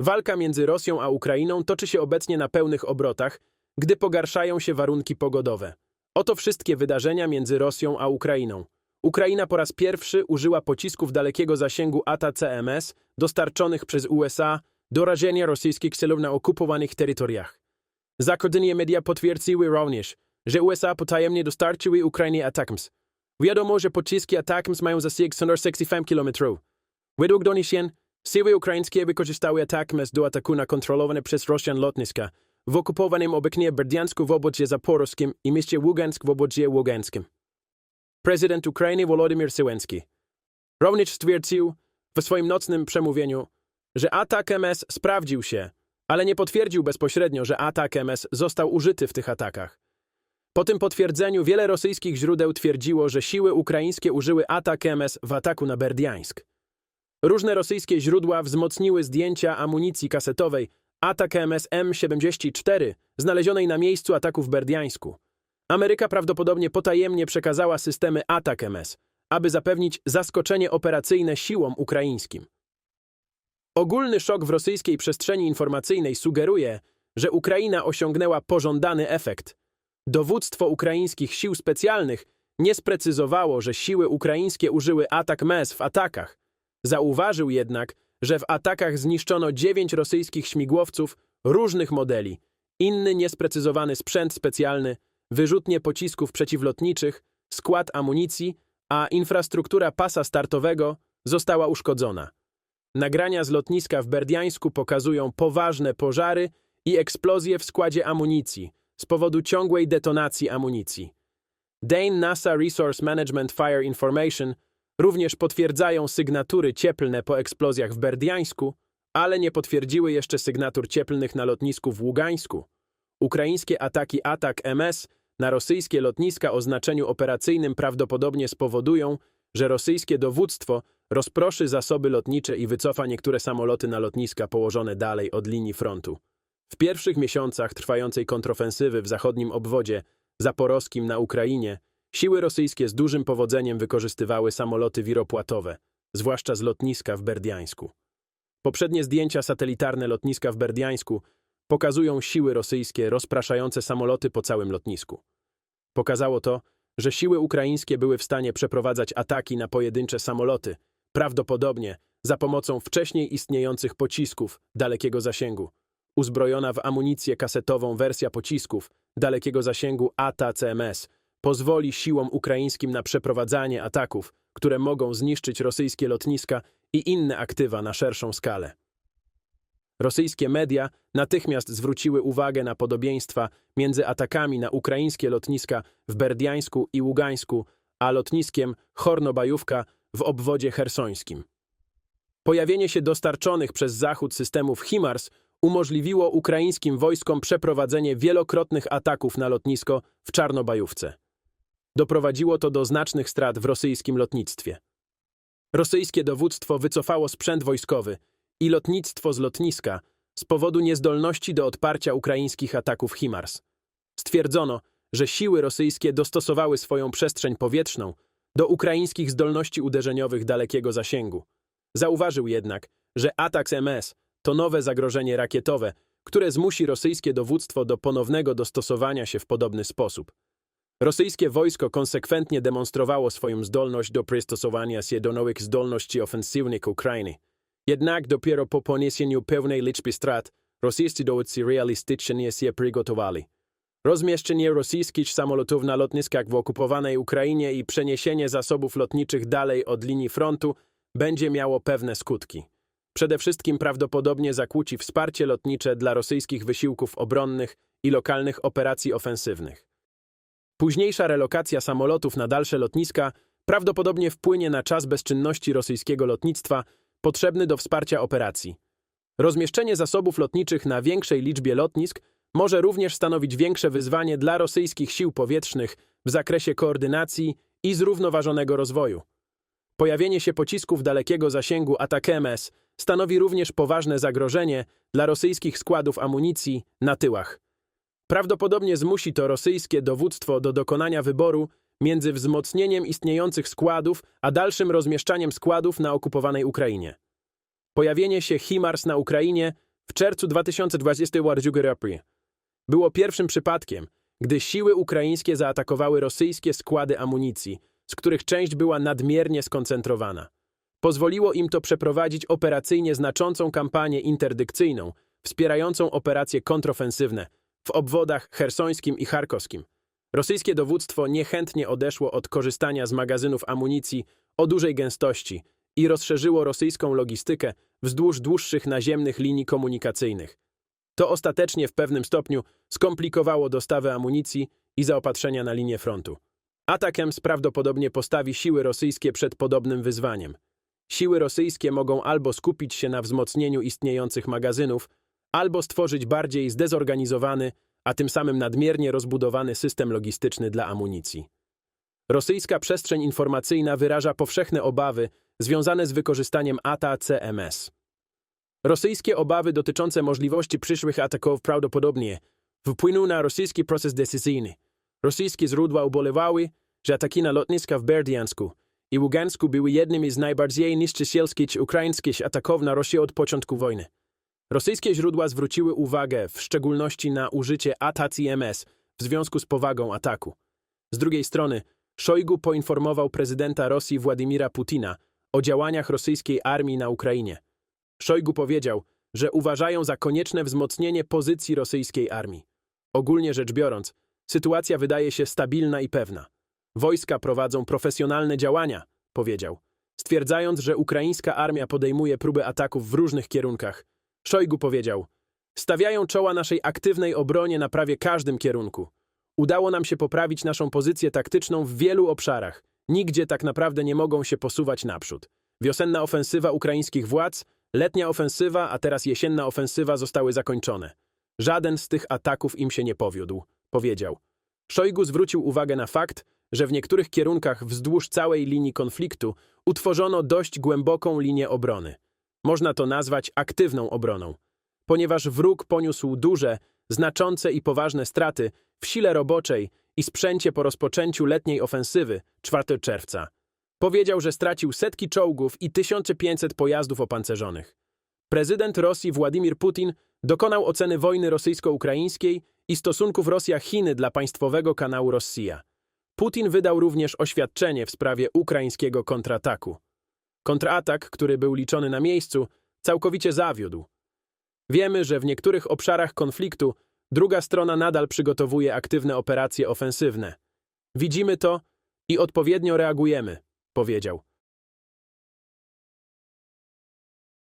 Walka między Rosją a Ukrainą toczy się obecnie na pełnych obrotach, gdy pogarszają się warunki pogodowe. Oto wszystkie wydarzenia między Rosją a Ukrainą. Ukraina po raz pierwszy użyła pocisków dalekiego zasięgu ATA-CMS dostarczonych przez USA do rażenia rosyjskich celów na okupowanych terytoriach. Zachodnie media potwierdziły również, że USA potajemnie dostarczyły Ukrainie ATACMS. Wiadomo, że pociski ATACMS mają zasięg 165 km. Według doniesień, siły ukraińskie wykorzystały ATACMS do ataku na kontrolowane przez Rosjan lotniska w okupowanym obecnie Berdiansku w obwodzie zaporowskim i mieście Ługansk w obwodzie ługańskim. Prezydent Ukrainy Volodymyr Zełenski również stwierdził w swoim nocnym przemówieniu, że atak MS sprawdził się, ale nie potwierdził bezpośrednio, że atak MS został użyty w tych atakach. Po tym potwierdzeniu wiele rosyjskich źródeł twierdziło, że siły ukraińskie użyły atak MS w ataku na Berdiańsk. Różne rosyjskie źródła wzmocniły zdjęcia amunicji kasetowej atak MS M74 znalezionej na miejscu ataku w Berdiańsku. Ameryka prawdopodobnie potajemnie przekazała systemy atak MS, aby zapewnić zaskoczenie operacyjne siłom ukraińskim. Ogólny szok w rosyjskiej przestrzeni informacyjnej sugeruje, że Ukraina osiągnęła pożądany efekt. Dowództwo ukraińskich sił specjalnych nie sprecyzowało, że siły ukraińskie użyły atak MES w atakach. Zauważył jednak, że w atakach zniszczono dziewięć rosyjskich śmigłowców różnych modeli, inny niesprecyzowany sprzęt specjalny, wyrzutnie pocisków przeciwlotniczych, skład amunicji, a infrastruktura pasa startowego została uszkodzona. Nagrania z lotniska w Berdiańsku pokazują poważne pożary i eksplozje w składzie amunicji z powodu ciągłej detonacji amunicji. Dane NASA Resource Management Fire Information również potwierdzają sygnatury cieplne po eksplozjach w Berdiańsku, ale nie potwierdziły jeszcze sygnatur cieplnych na lotnisku w Ługańsku. Ukraińskie ataki atak MS na rosyjskie lotniska o znaczeniu operacyjnym prawdopodobnie spowodują, że rosyjskie dowództwo rozproszy zasoby lotnicze i wycofa niektóre samoloty na lotniska położone dalej od linii frontu. W pierwszych miesiącach trwającej kontrofensywy w zachodnim obwodzie zaporowskim na Ukrainie siły rosyjskie z dużym powodzeniem wykorzystywały samoloty wiropłatowe, zwłaszcza z lotniska w Berdiańsku. Poprzednie zdjęcia satelitarne lotniska w Berdiańsku pokazują siły rosyjskie rozpraszające samoloty po całym lotnisku. Pokazało to, że siły ukraińskie były w stanie przeprowadzać ataki na pojedyncze samoloty, prawdopodobnie za pomocą wcześniej istniejących pocisków dalekiego zasięgu. Uzbrojona w amunicję kasetową wersja pocisków dalekiego zasięgu ATA-CMS pozwoli siłom ukraińskim na przeprowadzanie ataków, które mogą zniszczyć rosyjskie lotniska i inne aktywa na szerszą skalę. Rosyjskie media natychmiast zwróciły uwagę na podobieństwa między atakami na ukraińskie lotniska w Berdiańsku i Ługańsku, a lotniskiem Hornobajówka w obwodzie hersońskim. Pojawienie się dostarczonych przez Zachód systemów HIMARS umożliwiło ukraińskim wojskom przeprowadzenie wielokrotnych ataków na lotnisko w Czarnobajówce. Doprowadziło to do znacznych strat w rosyjskim lotnictwie. Rosyjskie dowództwo wycofało sprzęt wojskowy i lotnictwo z lotniska z powodu niezdolności do odparcia ukraińskich ataków HIMARS. Stwierdzono, że siły rosyjskie dostosowały swoją przestrzeń powietrzną do ukraińskich zdolności uderzeniowych dalekiego zasięgu. Zauważył jednak, że atak MS to nowe zagrożenie rakietowe, które zmusi rosyjskie dowództwo do ponownego dostosowania się w podobny sposób. Rosyjskie wojsko konsekwentnie demonstrowało swoją zdolność do przystosowania się do nowych zdolności ofensywnych Ukrainy. Jednak dopiero po poniesieniu pewnej liczby strat, rosyjscy dowódcy realistycznie się przygotowali. Rozmieszczenie rosyjskich samolotów na lotniskach w okupowanej Ukrainie i przeniesienie zasobów lotniczych dalej od linii frontu będzie miało pewne skutki. Przede wszystkim prawdopodobnie zakłóci wsparcie lotnicze dla rosyjskich wysiłków obronnych i lokalnych operacji ofensywnych. Późniejsza relokacja samolotów na dalsze lotniska prawdopodobnie wpłynie na czas bezczynności rosyjskiego lotnictwa potrzebny do wsparcia operacji. Rozmieszczenie zasobów lotniczych na większej liczbie lotnisk może również stanowić większe wyzwanie dla rosyjskich sił powietrznych w zakresie koordynacji i zrównoważonego rozwoju. Pojawienie się pocisków dalekiego zasięgu ATAK-MS stanowi również poważne zagrożenie dla rosyjskich składów amunicji na tyłach. Prawdopodobnie zmusi to rosyjskie dowództwo do dokonania wyboru między wzmocnieniem istniejących składów a dalszym rozmieszczaniem składów na okupowanej Ukrainie. Pojawienie się HIMARS na Ukrainie w czerwcu 2022 roku było pierwszym przypadkiem, gdy siły ukraińskie zaatakowały rosyjskie składy amunicji, z których część była nadmiernie skoncentrowana. Pozwoliło im to przeprowadzić operacyjnie znaczącą kampanię interdykcyjną, wspierającą operacje kontrofensywne w obwodach hersońskim i charkowskim. Rosyjskie dowództwo niechętnie odeszło od korzystania z magazynów amunicji o dużej gęstości i rozszerzyło rosyjską logistykę wzdłuż dłuższych naziemnych linii komunikacyjnych. To ostatecznie w pewnym stopniu skomplikowało dostawę amunicji i zaopatrzenia na linię frontu. Atakiem prawdopodobnie postawi siły rosyjskie przed podobnym wyzwaniem. Siły rosyjskie mogą albo skupić się na wzmocnieniu istniejących magazynów, albo stworzyć bardziej zdezorganizowany, a tym samym nadmiernie rozbudowany system logistyczny dla amunicji. Rosyjska przestrzeń informacyjna wyraża powszechne obawy związane z wykorzystaniem ATA-CMS. Rosyjskie obawy dotyczące możliwości przyszłych ataków prawdopodobnie wpłyną na rosyjski proces decyzyjny. Rosyjskie źródła ubolewały, że ataki na lotniska w Berdiansku i Ługansku były jednymi z najbardziej niszczycielskich ukraińskich ataków na Rosję od początku wojny. Rosyjskie źródła zwróciły uwagę w szczególności na użycie ATA-CMS w związku z powagą ataku. Z drugiej strony, Szojgu poinformował prezydenta Rosji Władimira Putina o działaniach rosyjskiej armii na Ukrainie. Szojgu powiedział, że uważają za konieczne wzmocnienie pozycji rosyjskiej armii. Ogólnie rzecz biorąc, sytuacja wydaje się stabilna i pewna. Wojska prowadzą profesjonalne działania, powiedział, stwierdzając, że ukraińska armia podejmuje próby ataków w różnych kierunkach. Szojgu powiedział, stawiają czoła naszej aktywnej obronie na prawie każdym kierunku. Udało nam się poprawić naszą pozycję taktyczną w wielu obszarach. Nigdzie tak naprawdę nie mogą się posuwać naprzód. Wiosenna ofensywa ukraińskich władz, letnia ofensywa, a teraz jesienna ofensywa zostały zakończone. Żaden z tych ataków im się nie powiódł, powiedział. Szojgu zwrócił uwagę na fakt, że w niektórych kierunkach wzdłuż całej linii konfliktu utworzono dość głęboką linię obrony. Można to nazwać aktywną obroną. Ponieważ wróg poniósł duże, znaczące i poważne straty w sile roboczej i sprzęcie po rozpoczęciu letniej ofensywy 4 czerwca. Powiedział, że stracił setki czołgów i 1500 pojazdów opancerzonych. Prezydent Rosji Władimir Putin dokonał oceny wojny rosyjsko-ukraińskiej i stosunków Rosja-Chiny dla państwowego kanału Rosja. Putin wydał również oświadczenie w sprawie ukraińskiego kontrataku. Kontratak, który był liczony na miejscu, całkowicie zawiódł. Wiemy, że w niektórych obszarach konfliktu druga strona nadal przygotowuje aktywne operacje ofensywne. Widzimy to i odpowiednio reagujemy, powiedział.